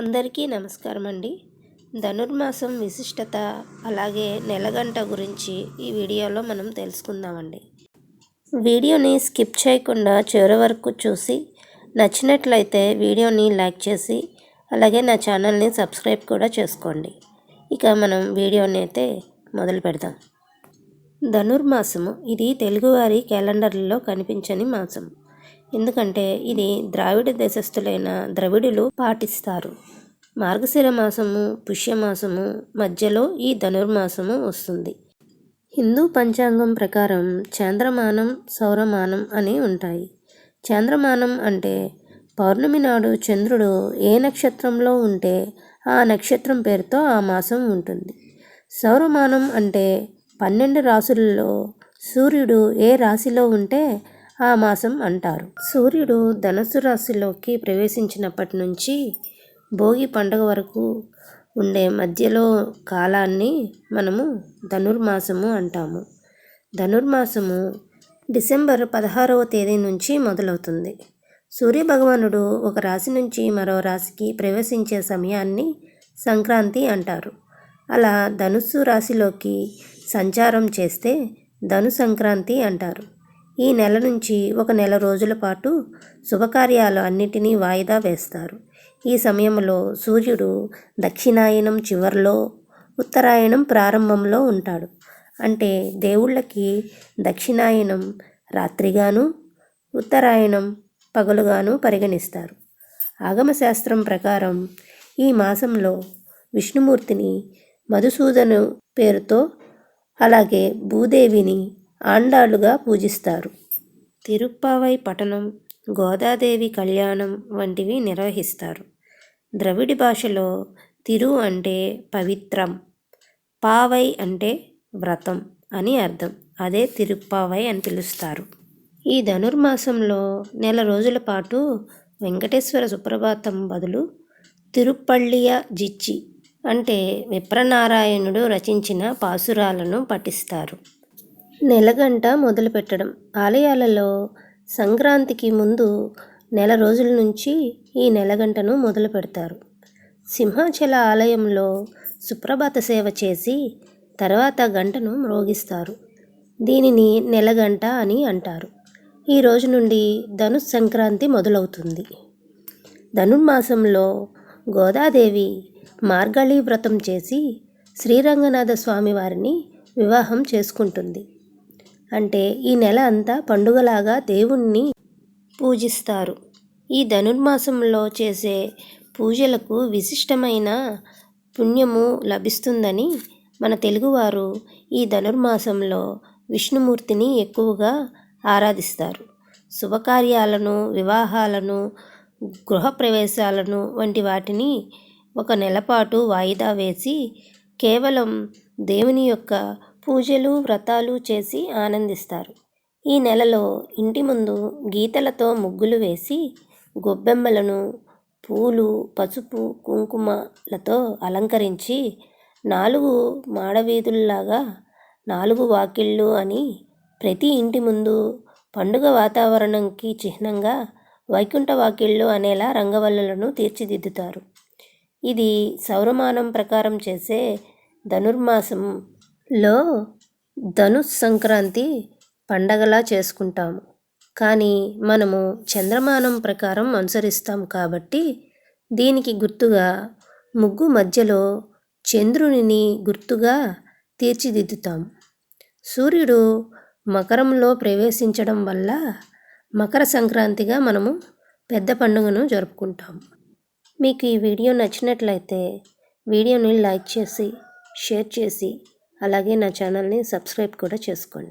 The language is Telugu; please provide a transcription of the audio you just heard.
అందరికీ నమస్కారం అండి. ధనుర్మాసం విశిష్టత అలాగే నెలగంట గురించి ఈ వీడియోలో మనం తెలుసుకుందామండి. వీడియోని స్కిప్ చేయకుండా చివరి వరకు చూసి నచ్చినట్లయితే వీడియోని లైక్ చేసి అలాగే నా ఛానల్ని సబ్స్క్రైబ్ కూడా చేసుకోండి. ఇక మనం వీడియోని అయితే మొదలు పెడదాం. ధనుర్మాసము ఇది తెలుగువారి క్యాలెండర్లలో కనిపించని మాసం. ఎందుకంటే ఇది ద్రావిడ దేశస్థులైన ద్రవిడులు పాటిస్తారు. మార్గశిర మాసము పుష్యమాసము మధ్యలో ఈ ధనుర్మాసము వస్తుంది. హిందూ పంచాంగం ప్రకారం చాంద్రమానం సౌరమానం అని ఉంటాయి. చాంద్రమానం అంటే పౌర్ణమి నాడు చంద్రుడు ఏ నక్షత్రంలో ఉంటే ఆ నక్షత్రం పేరుతో ఆ మాసం ఉంటుంది. సౌరమానం అంటే పన్నెండు రాసులలో సూర్యుడు ఏ రాశిలో ఉంటే ఆ మాసం అంటారు. సూర్యుడు ధనుసు రాశిలోకి ప్రవేశించినప్పటి నుంచి భోగి పండుగ వరకు ఉండే మధ్యలో కాలాన్ని మనము ధనుర్మాసము అంటాము. ధనుర్మాసము డిసెంబర్ పదహారవ తేదీ నుంచి మొదలవుతుంది. సూర్యభగవానుడు ఒక రాశి నుంచి మరో రాశికి ప్రవేశించే సమయాన్ని సంక్రాంతి అంటారు. అలా ధనుస్సు రాశిలోకి సంచారం చేస్తే ధను సంక్రాంతి అంటారు. ఈ నెల నుంచి ఒక నెల రోజుల పాటు శుభకార్యాలు అన్నిటినీ వాయిదా వేస్తారు. ఈ సమయంలో సూర్యుడు దక్షిణాయనం చివరిలో ఉత్తరాయణం ప్రారంభంలో ఉంటాడు. అంటే దేవుళ్ళకి దక్షిణాయనం రాత్రిగాను ఉత్తరాయణం పగలుగాను పరిగణిస్తారు. ఆగమశాస్త్రం ప్రకారం ఈ మాసంలో విష్ణుమూర్తిని మధుసూదను పేరుతో అలాగే భూదేవిని ఆండాళ్ళుగా పూజిస్తారు. తిరుప్పావై పఠనం గోదాదేవి కళ్యాణం వంటివి నిర్వహిస్తారు. ద్రవిడి భాషలో తిరు అంటే పవిత్రం పావై అంటే వ్రతం అని అర్థం. అదే తిరుప్పావై అని పిలుస్తారు. ఈ ధనుర్మాసంలో నెల రోజుల పాటు వెంకటేశ్వర సుప్రభాతం బదులు తిరుప్పళ్ళియ జిచ్చి అంటే విప్రనారాయణుడు రచించిన పాసురాలను పఠిస్తారు. నెలగంట మొదలుపెట్టడం. ఆలయాలలో సంక్రాంతికి ముందు నెల రోజుల నుంచి ఈ నెలగంటను మొదలు పెడతారు సింహాచల ఆలయంలో సుప్రభాత సేవ చేసి తర్వాత గంటను మ్రోగిస్తారు. దీనిని నెలగంట అని అంటారు. ఈ రోజు నుండి ధనుస్ సంక్రాంతి మొదలవుతుంది. ధనుర్మాసంలో గోదాదేవి మార్గళీ వ్రతం చేసి శ్రీరంగనాథ స్వామి వారిని వివాహం చేసుకుంటుంది. అంటే ఈ నెల అంతా పండుగలాగా దేవుణ్ణి పూజిస్తారు. ఈ ధనుర్మాసంలో చేసే పూజలకు విశిష్టమైన పుణ్యము లభిస్తుందని మన తెలుగువారు ఈ ధనుర్మాసంలో విష్ణుమూర్తిని ఎక్కువగా ఆరాధిస్తారు. శుభకార్యాలను వివాహాలను గృహప్రవేశాలను వంటి వాటిని ఒక నెలపాటు వాయిదా వేసి కేవలం దేవుని యొక్క పూజలు వ్రతాలు చేసి ఆనందిస్తారు. ఈ నెలలో ఇంటి ముందు గీతలతో ముగ్గులు వేసి గొబ్బెమ్మలను పూలు పసుపు కుంకుమలతో అలంకరించి నాలుగు మాడవీధుల్లాగా నాలుగు వాకిళ్ళు అని ప్రతి ఇంటి ముందు పండుగ వాతావరణంకి చిహ్నంగా వైకుంఠ వాకిళ్ళు అనేలా రంగవల్లులను తీర్చిదిద్దుతారు. ఇది సౌరమానం ప్రకారం చేసే ధనుర్మాసం లో ధనుస్ సంక్రాంతి పండగలా చేసుకుంటాము. కానీ మనము చంద్రమానం ప్రకారం అనుసరిస్తాం కాబట్టి దీనికి గుర్తుగా ముగ్గు మధ్యలో చంద్రునిని గుర్తుగా తీర్చిదిద్దుతాం. సూర్యుడు మకరంలో ప్రవేశించడం వల్ల మకర సంక్రాంతిగా మనము పెద్ద పండుగను జరుపుకుంటాం. మీకు ఈ వీడియో నచ్చినట్లయితే వీడియోని లైక్ చేసి షేర్ చేసి అలాగే నా ఛానల్ని సబ్స్క్రైబ్ కూడా చేసుకోండి.